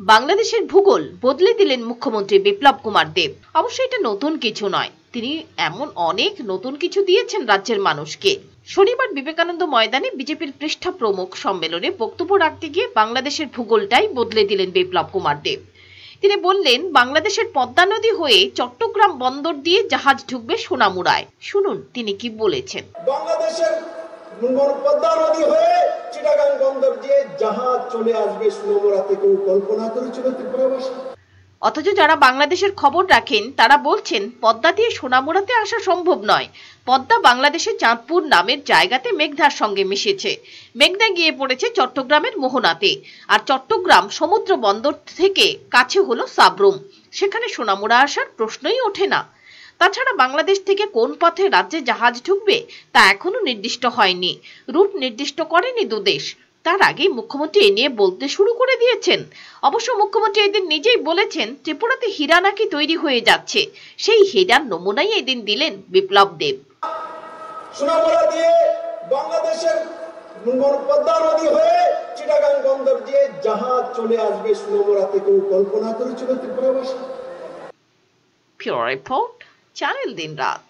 বাংলাদেশের ভূগোল বদলে দিলেন মুখ্যমন্ত্রী বিপ্লব কুমার দেব। অবশ্য এটা নতুন কিছু নয়। তিনি এমন অনেক নতুন কিছু দিয়েছেন রাজ্যের মানুষকে। শনিবার বিবেকানন্দ ময়দানে বিজেপির পৃষ্ঠা প্রমুখ সম্মেলনে বক্তব্য রাখতে গিয়ে বাংলাদেশের ভূগোলটাই বদলে দিলেন বিপ্লব কুমার দেব। তিনি বললেন, বাংলাদেশের পদ্মা নদী হয়ে চট্টগ্রাম বন্দর দিয়ে জাহাজ ঢুকবে সোনামুড়ায়। শুনুন তিনি কি বলেছেন। বাংলাদেশের পদ্মা নদী হয়ে জাহাজ চলে আসবে কল্পনা করেছিল ত্রিপুরাবাসী। অথচ যারা বাংলাদেশের খবর রাখেন, তারা বলছেন, পদ্মা দিয়ে সোনামুড়াতে আসা সম্ভব নয়। পদ্মা বাংলাদেশের চাঁদপুর নামের জায়গাতে মেঘনার সঙ্গে মিশেছে। মেঘনা গিয়ে পড়েছে চট্টগ্রামের মোহনাতে। আর চট্টগ্রাম সমুদ্র বন্দর থেকে কাছে হলো সাবরুম। সেখানে সোনামুড়া আসার প্রশ্নই ওঠে না। তাছাড়া বাংলাদেশ থেকে কোন পথে রাজ্যে জাহাজ ঢুকবে, তা এখনও নির্দিষ্ট হয়নি। রুট নির্দিষ্ট করেনি দুদেশ। তার আগেই মুখ্যমন্ত্রী এ নিয়ে বলতে শুরু করে দিয়েছেন। অবশ্য মুখ্যমন্ত্রী এদিন নিজেই বলেছেন ত্রিপুরাতে হীরা নাকি তৈরি হয়ে যাচ্ছে। সেই হীরার নমুনাই এদিন দিলেন বিপ্লব দেব। দিয়ে বাংলাদেশের পদ্মা নদী হয়ে চিটাগাং বন্দর দিয়ে জাহাজ চলে আসবে কল্পনা করেছিল ত্রিপুরাবাসী। রিপোর্ট চ্যানেল দিন রাত।